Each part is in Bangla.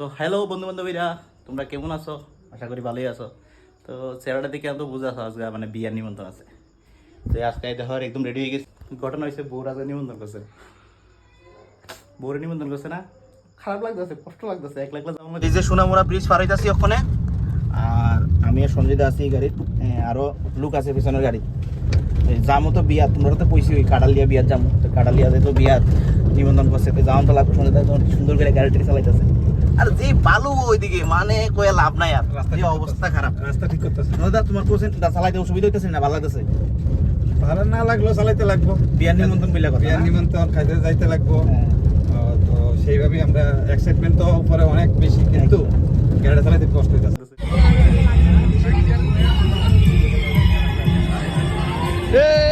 তো হ্যালো বন্ধু বান্ধবীরা তোমরা কেমন আছো? আশা করি ভালোই আছো। তো চেহারাটা দেখে তো বুঝাছো আজকে মানে বিয়ার নিমন্ত্রণ আছে। তো আজকে দেখো একদম রেডি হয়ে গেছে। ঘটনা হয়েছে বউর আজকে নিমন্ত্রণ করছে বউরে নিমন্ত্রণ করছে না? খারাপ লাগতেছে কষ্ট লাগতেছে এক লাখ এই যে সোনামুড়া ব্রিজ পার হইতাছি ওখানে আর আমি দা আছি এই গাড়ির হ্যাঁ, আরও লোক আছে পিছনের গাড়ি যামো তো বিয়া তোমরা তো কইছি ওই কাডালিয়া বিয়ার যামো। তো কাডালিয়া তো বিয়ার নিমন্ত্রণ করছে তো যাওয়ান তো লাগবে সঞ্জয় সুন্দর করে গাড়ি টাড়ি চালাইতেছে আর যে বালু ওইদিকে মানে কয়ে লাভ নাই আর। রাস্তা যে অবস্থা খারাপ। রাস্তা ঠিক করতেছে। দাদা তোমার কোসেন চালাইতে অসুবিধা হইতেছে না ভালো লাগতেছে? ভালো না লাগল চালাইতে লাগবো। বিয়ার নিমন্ত্রণ বিলা কথা বিয়ার নিমন্ত্রণ খাইতে যাইতে লাগবো। হ্যাঁ। তো সেইভাবে আমরা এক্সাইটমেন্ট তো উপরে অনেক বেশি কিন্তু গাড়ি চালাইতে কষ্ট হইতেছে।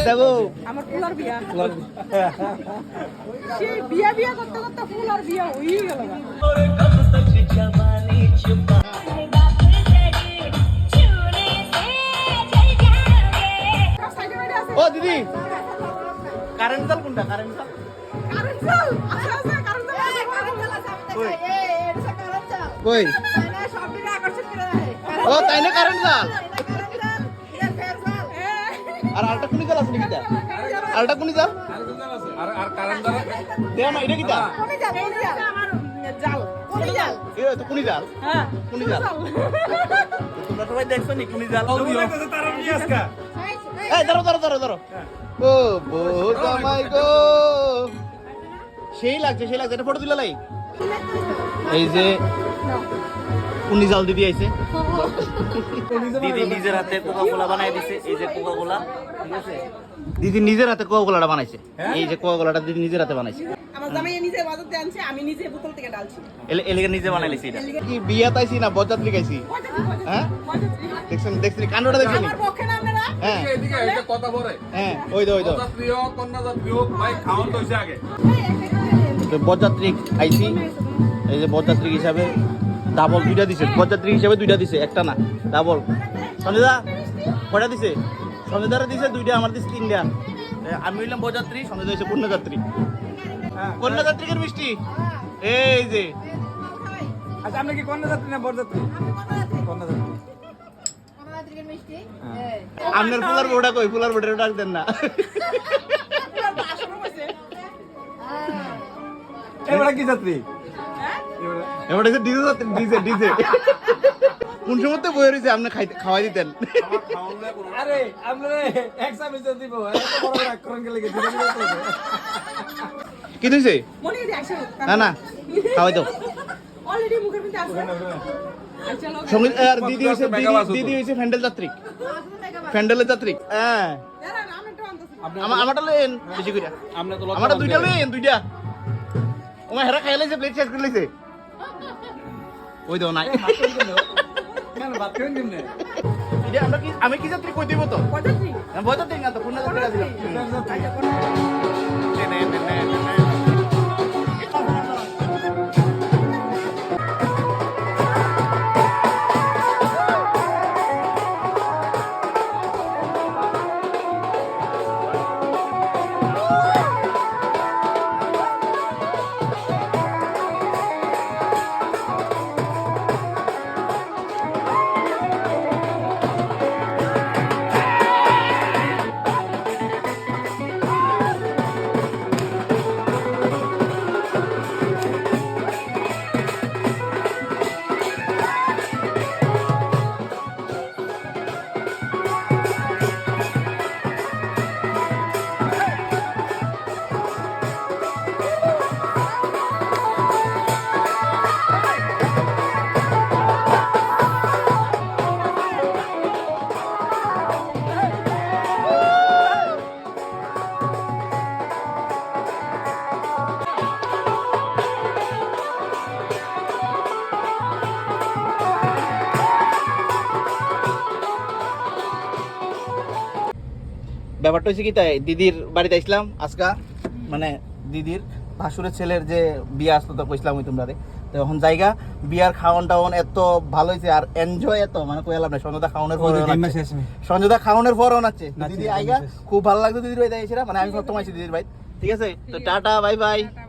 দেখো আমার ফুলার বিয়া। সেই বিয়া বিয়া করতে করতে ফুলার বিয়া হয়ে গেল। ও দিদি। কারেন্ট জাল কোনটা? কারেন্ট কারেন্ট জাল, আছে, আছে, কারেন্ট জাল আছে। কই? ও তাই না কারেন্ট জাল আর আলটা কোনি জাল আছে নাকি আলটা কোনি জাল? আর আর কারণ দ্বারা দেও না এটা কি জাল কোনি জাল, কোনি জাল, আমার জাল, কোনি জাল। এ তো কোনি জাল? হ্যাঁ, কোনি জাল? তোমরা সবাই দেখছ নি কোনি জাল? তারা নিয়ে আসকা এই ধরো ধরো ধরো ধরো। ও বউ জামাই গো। সেই লাগছে সেই লাগছে। এটা ফটো তুলে লাই। এই যে উনি জাল দিদি আইছে দিদি নিজের হাতে কোকা কোলা বানাই দিছে এই যে কোকা কোলা ঠিক আছে। দিদি নিজের হাতে কোকা কোলাটা বানাইছে এই যে কোকা কোলাটা দিদি নিজের হাতে বানাইছে। আমার জামাই নিজে বাজার দিয়ে আনছে আমি নিজে বোতল থেকে ডালছি। এলে নিজে বানাই লিছি এটা। কি বিয়া তাইছি না বজাত লিখাইছি? হ্যাঁ? মজাছি। দেখছেন দেখছেন কান্ডটা দেখছেন আমার পক্ষে না আপনারা? হ্যাঁ। এদিকে এটা কথা বলে। হ্যাঁ ওই তো ওই তো প্রিয় কন্যা প্রিয় ভাই খাওয়ান তো আগে। তো আইছি। এই যে বরযাত্রী হিসাবে ডাবল দুইটা দিছে। বরযাত্রী হিসাবে দুইটা দিছে একটা না। ডাবল সঞ্জয়দা কয়টা দিছে? সঞ্জয়দারে দিছে দুইটা আমার দিছে তিনটা। আমি হইলাম বরযাত্রী সঞ্জয়দা হইছে কন্যাযাত্রী কন্যাযাত্রীকের মিষ্টি? এই যে। আচ্ছা আপনি কি কন্যা যাত্রী না বরযাত্রী? কন্যা যাত্রী আপনার ফুলার বোটা কই? ফুলার বোটা ডাক দেন না। এবারে কি যাত্রী? এবার হচ্ছে ডিজে ডিজে ডিজে। কোন সময় তো বয়ে রয়েছে আপনি খাইতে খাওয়াই দিতেন। আরে আপনারা এক সার্ভিস দিব এত বড় বড় আক্রমণ গেলে কি দিছে না না খাওয়াই দাও। অলরেডি মুখের মধ্যে আছে। আচ্ছা, লোক। সংগীত আর দিদি হইছে দিদি দিদি হইছে ফ্যান্ডেল যাত্রী। ফ্যান্ডেলের যাত্রী। হ্যাঁ দাঁড়ান, আমি একটু আনতেছি। আমা- আমারটা লেন বেশি করে আমারটা দুইটা লেন দুইটা। ওমা হেরা খাই লাইছে প্লেট শেষ করে লাইছে। ওই দাও নাই। আমি কি যাত্রী কই দিব তো? পঁচাশি? বয়তো না তো কোন যাত্রী ব্যাপারটা হচ্ছে কি তাই দিদির বাড়িতে আসলাম আজকা মানে দিদির ভাসুরের ছেলের যে বিয়ে আসতো তো কইসলাম ওই তোমরা তো এখন জায়গা বিয়ার খাওয়ান টাওয়ান এত ভালো হয়েছে আর এনজয় এত মানে কই কইলাম না সঞ্জদা খাওয়ানোর পর সঞ্জদা খাওয়ানোর পর আছে দিদি আইগা খুব ভালো লাগতো দিদির বাড়িতে এসেছিলাম মানে আমি সব তোমার দিদির বাড়ি ঠিক আছে? তো টাটা বাই বাই